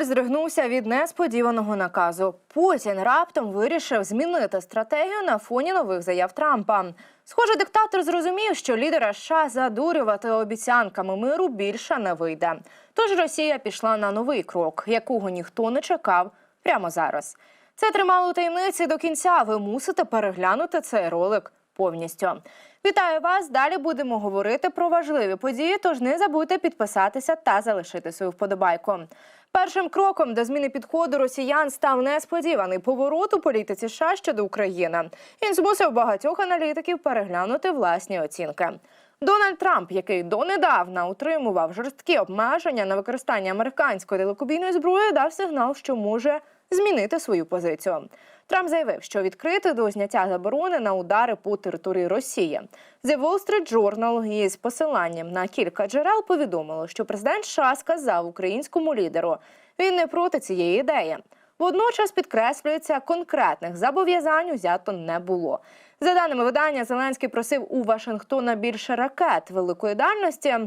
Кремль здригнувся від несподіваного наказу. Путін раптом вирішив змінити стратегію на фоні нових заяв Трампа. Схоже, диктатор зрозумів, що лідера США задурювати обіцянками миру більше не вийде. Тож Росія пішла на новий крок, якого ніхто не чекав прямо зараз. Це тримало у таємниці до кінця. Ви мусите переглянути цей ролик повністю. Вітаю вас! Далі будемо говорити про важливі події. Тож не забудьте підписатися та залишити свою вподобайку. Першим кроком до зміни підходу росіян став несподіваний поворот у політиці США щодо України. Він змусив багатьох аналітиків переглянути власні оцінки. Дональд Трамп, який донедавна утримував жорсткі обмеження на використання американської далекобійної зброї, дав сигнал, що може змінити свою позицію. Трамп заявив, що відкрити до зняття заборони на удари по території Росії. The Wall Street Journal із посиланням на кілька джерел повідомило, що президент США сказав українському лідеру, він не проти цієї ідеї. Водночас підкреслюється, конкретних зобов'язань узято не було. За даними видання, Зеленський просив у Вашингтона більше ракет великої дальності.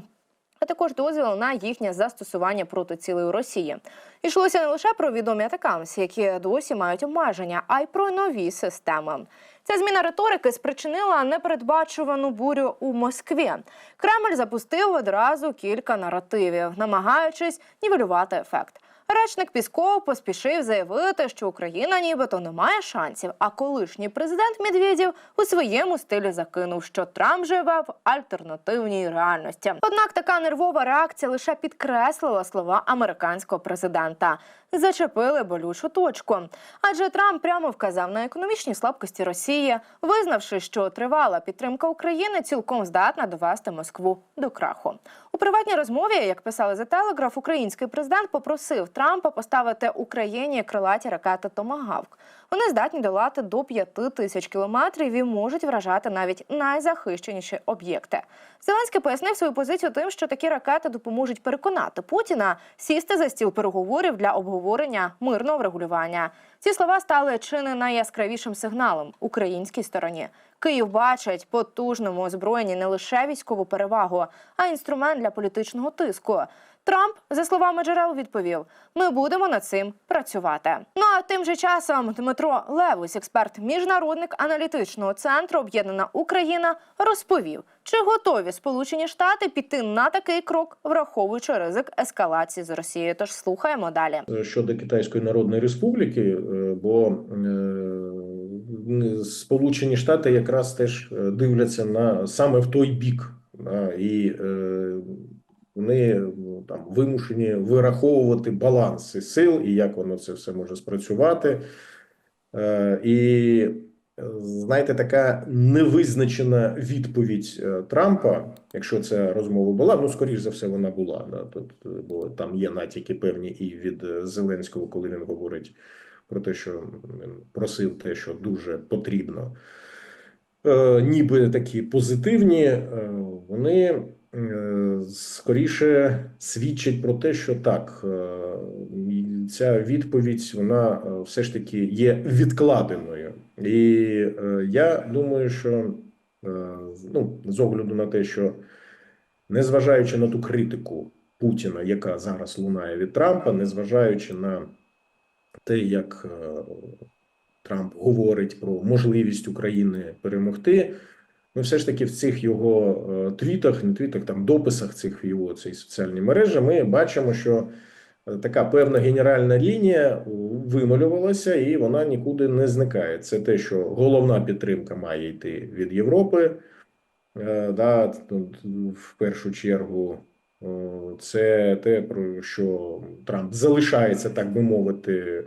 А також дозвіл на їхнє застосування проти цілої Росії. Йшлося не лише про відомі атакамс, які досі мають обмеження, а й про нові системи. Ця зміна риторики спричинила непередбачувану бурю у Москві. Кремль запустив одразу кілька наративів, намагаючись нівелювати ефект. Речник Пісков поспішив заявити, що Україна нібито не має шансів. А колишній президент Медведєв у своєму стилі закинув, що Трамп живе в альтернативній реальності. Однак така нервова реакція лише підкреслила слова американського президента. Зачепили болючу точку. Адже Трамп прямо вказав на економічні слабкості Росії, визнавши, що тривала підтримка України цілком здатна довести Москву до краху. У приватній розмові, як писали за телеграф, український президент попросив Трампа поставити Україні крилаті ракети Томагавк. Вони здатні долати до 5 тисяч кілометрів і можуть вражати навіть найзахищеніші об'єкти. Зеленський пояснив свою позицію тим, що такі ракети допоможуть переконати Путіна сісти за стіл переговорів для обговорення мирного врегулювання. Ці слова стали чи не найяскравішим сигналом українській стороні. Київ бачить потужному озброєнні не лише військову перевагу, а інструмент для політичного тиску. Трамп, за словами джерел, відповів: ми будемо над цим працювати. Ну а тим же часом Дмитро Левус, експерт міжнародник аналітичного центру Об'єднана Україна, розповів, чи готові Сполучені Штати піти на такий крок, враховуючи ризик ескалації з Росією. Тож слухаємо далі. щодо Китайської Народної Республіки, е, бо е, Сполучені Штати якраз теж е, дивляться на саме в той бік, і е, вони там вимушені вираховувати баланси сил і як воно це все може спрацювати. Е, І е, знаєте, така невизначена відповідь е, Трампа, якщо ця розмова була, ну скоріш за все, вона була. Да, тут, е, бо там є натяки певні і від е, Зеленського, коли він говорить про те, що він просив те, що дуже потрібно. Е, ніби такі позитивні, е, вони е, скоріше свідчать про те, що так, е, ця відповідь вона все ж таки є відкладеною. І е, я думаю, що е, ну, з огляду на те, що незважаючи на ту критику Путіна, яка зараз лунає від Трампа, незважаючи на те, як е, Трамп говорить про можливість України перемогти. Ми все ж таки в цих його е, твітах, не твітах, там дописах цих його цій соціальній мережі, ми бачимо, що така певна генеральна лінія вималювалася, і вона нікуди не зникає. Це те, що головна підтримка має йти від Європи. Е, Да, в першу чергу, це те, про що Трамп залишається, так би мовити,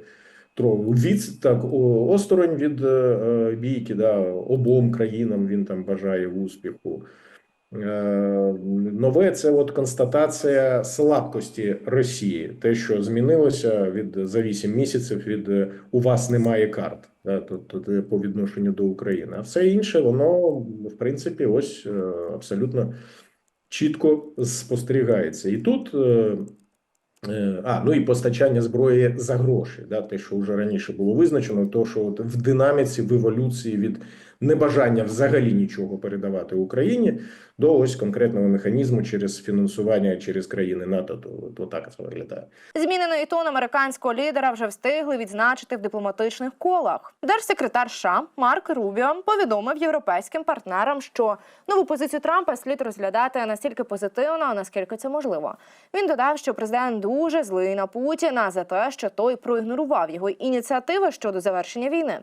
тро- від так осторонь від е, е, бійки, да, обом країнам він там бажає успіху. Е, Нове це от констатація слабкості Росії, те, що змінилося від за 8 місяців від е, у вас немає карт, тобто по відношенню до України. А все інше, воно в принципі ось е, абсолютно чітко спостерігається. І тут А, ну і постачання зброї за гроші, да, те, що вже раніше було визначено, то що от в динаміці, в еволюції від небажання взагалі нічого передавати Україні до ось конкретного механізму через фінансування через країни НАТО. То, то так це виглядає. Змінений тон американського лідера вже встигли відзначити в дипломатичних колах. Держсекретар США Марк Рубіо повідомив європейським партнерам, що нову позицію Трампа слід розглядати настільки позитивно, наскільки це можливо. Він додав, що президент дуже злий на Путіна за те, що той проігнорував його ініціативи щодо завершення війни.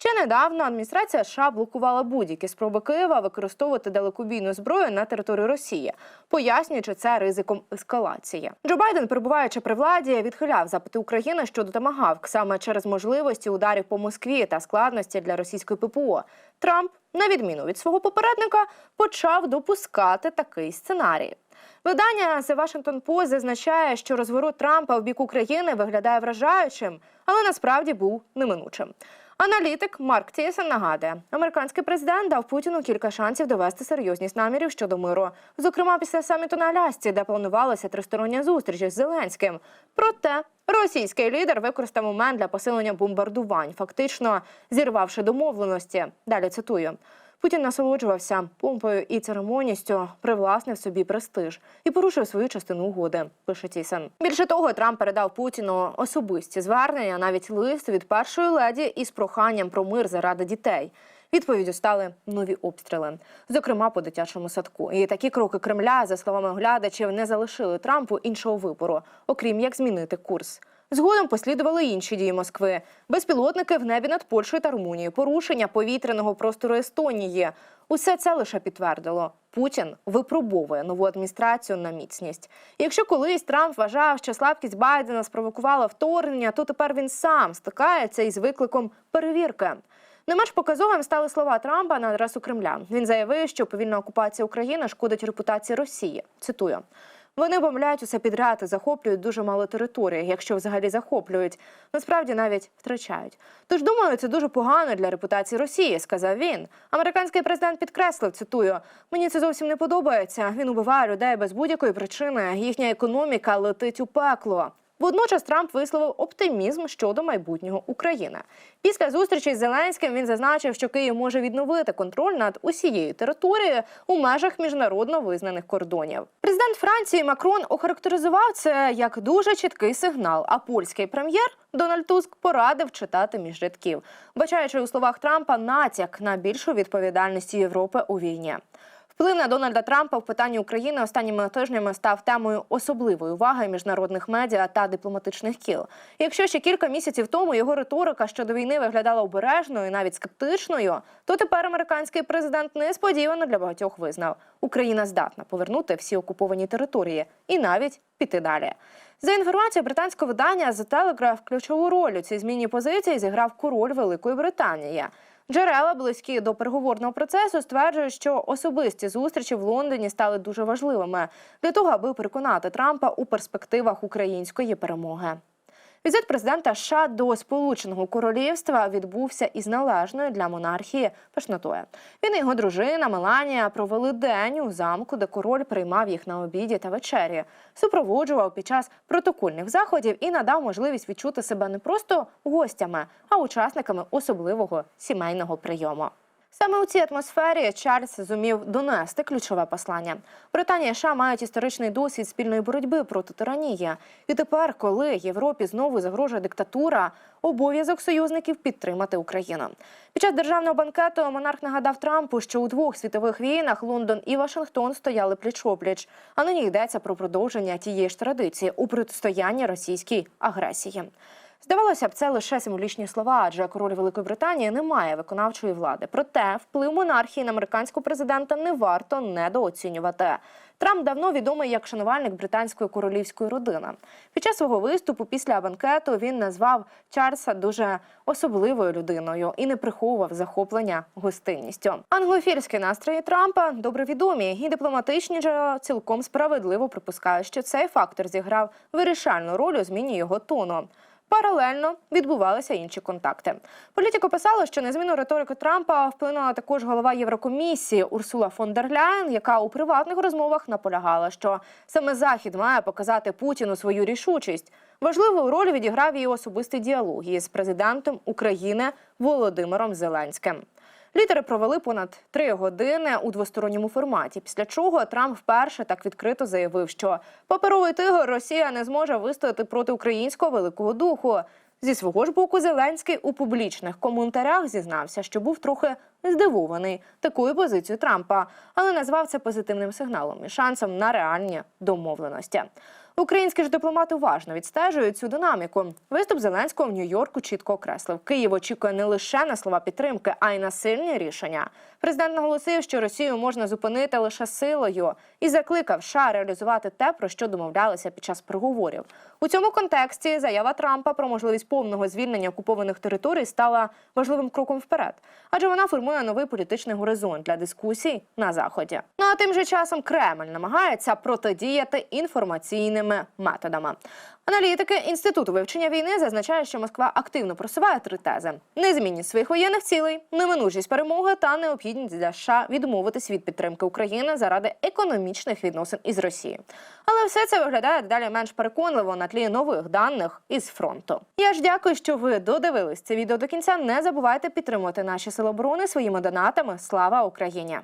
Ще недавно адміністрація США блокувала будь-які спроби Києва використовувати далекобійну зброю на території Росії, пояснюючи це ризиком ескалації. Джо Байден, перебуваючи при владі, відхиляв запити України щодо тамагавк саме через можливості ударів по Москві та складності для російської ППО. Трамп, на відміну від свого попередника, почав допускати такий сценарій. Видання The Washington Post зазначає, що розворот Трампа в бік України виглядає вражаючим, але насправді був неминучим. Аналітик Марк Тісон нагадує, американський президент дав Путіну кілька шансів довести серйозність намірів щодо миру, зокрема після саміту на Алясці, де планувалася тристороння зустріч із Зеленським. Проте російський лідер використав момент для посилення бомбардувань, фактично зірвавши домовленості. Далі цитую. Путін насолоджувався помпою і церемоністю, привласнив собі престиж і порушив свою частину угоди. Пише Тісен. Більше того, Трамп передав Путіну особисті звернення, навіть лист від першої леді із проханням про мир заради дітей. Відповіддю стали нові обстріли, зокрема по дитячому садку. І такі кроки Кремля, за словами оглядачів, не залишили Трампу іншого вибору, окрім як змінити курс. Згодом послідували інші дії Москви: безпілотники в небі над Польщею та Румунією, порушення повітряного простору Естонії. Усе це лише підтвердило. Путін випробовує нову адміністрацію на міцність. Якщо колись Трамп вважав, що слабкість Байдена спровокувала вторгнення, то тепер він сам стикається із викликом перевірки. Не менш показовим стали слова Трампа на адресу Кремля. Він заявив, що повільна окупація України шкодить репутації Росії. Цитую. Вони бомляють усе підряд і захоплюють дуже мало території, якщо взагалі захоплюють. Насправді навіть втрачають. Тож думаю, це дуже погано для репутації Росії, сказав він. Американський президент підкреслив, цитую: мені це зовсім не подобається. Він убиває людей без будь-якої причини. Їхня економіка летить у пекло. Водночас Трамп висловив оптимізм щодо майбутнього України. Після зустрічі з Зеленським він зазначив, що Київ може відновити контроль над усією територією у межах міжнародно визнаних кордонів. Президент Франції Макрон охарактеризував це як дуже чіткий сигнал. А польський прем'єр Дональд Туск порадив читати між рядків, бачаючи у словах Трампа натяк на більшу відповідальність Європи у війні. Вплив на Дональда Трампа в питанні України останніми тижнями став темою особливої уваги міжнародних медіа та дипломатичних кіл. Якщо ще кілька місяців тому його риторика щодо війни виглядала обережною, навіть скептичною, то тепер американський президент несподівано для багатьох визнав, Україна здатна повернути всі окуповані території і навіть піти далі. За інформацією британського видання The Telegraph, ключову роль у цій зміні позиції зіграв король Великої Британії. Джерела, близькі до переговорного процесу, стверджують, що особисті зустрічі в Лондоні стали дуже важливими для того, аби переконати Трампа у перспективах української перемоги. Візит президента США до Сполученого Королівства відбувся із належною для монархії пишнотою. Він і його дружина Меланія провели день у замку, де король приймав їх на обіді та вечері, супроводжував під час протокольних заходів і надав можливість відчути себе не просто гостями, а учасниками особливого сімейного прийому. Саме у цій атмосфері Чарльз зумів донести ключове послання. Британія і США мають історичний досвід спільної боротьби проти тиранії. І тепер, коли Європі знову загрожує диктатура, обов'язок союзників підтримати Україну. Під час державного банкету монарх нагадав Трампу, що у двох світових війнах Лондон і Вашингтон стояли пліч-опліч. А нині йдеться про продовження тієї ж традиції у протистоянні російській агресії. Здавалося б, це лише символічні слова, адже король Великої Британії не має виконавчої влади. Проте вплив монархії на американського президента не варто недооцінювати. Трамп давно відомий як шанувальник британської королівської родини. Під час свого виступу після банкету він назвав Чарльза дуже особливою людиною і не приховував захоплення гостинністю. Англофільські настрої Трампа добре відомі, і дипломатичні джерела цілком справедливо припускають, що цей фактор зіграв вирішальну роль у зміні його тону. Паралельно відбувалися інші контакти. Політико писало, що на зміну риторики Трампа вплинула також голова Єврокомісії Урсула фон дер Ляєн, яка у приватних розмовах наполягала, що саме Захід має показати Путіну свою рішучість. Важливу роль відіграв її особистий діалог із президентом України Володимиром Зеленським. Лідери провели понад три години у двосторонньому форматі. Після чого Трамп вперше так відкрито заявив, що паперовий тигр Росія не зможе вистояти проти українського великого духу. Зі свого ж боку, Зеленський у публічних коментарях зізнався, що був трохи здивований такою позицією Трампа, але назвав це позитивним сигналом і шансом на реальні домовленості. Українські ж дипломати уважно відстежують цю динаміку. Виступ Зеленського в Нью-Йорку чітко окреслив. Київ очікує не лише на слова підтримки, а й на сильні рішення. Президент наголосив, що Росію можна зупинити лише силою, і закликав США реалізувати те, про що домовлялися під час переговорів. У цьому контексті заява Трампа про можливість повного звільнення окупованих територій стала важливим кроком вперед, адже вона формує новий політичний горизонт для дискусій на заході. Ну а тим же часом Кремль намагається протидіяти інформаційними методами. Аналітики інституту вивчення війни зазначають, що Москва активно просуває три тези: незмінність своїх воєнних цілей, неминучість перемоги та необхідність для США відмовитись від підтримки України заради економічних відносин із Росією. Але все це виглядає дедалі менш переконливо на тлі нових даних із фронту. Я ж дякую, що ви додивились це відео до кінця. Не забувайте підтримувати наші сили оборони своїми донатами. Слава Україні!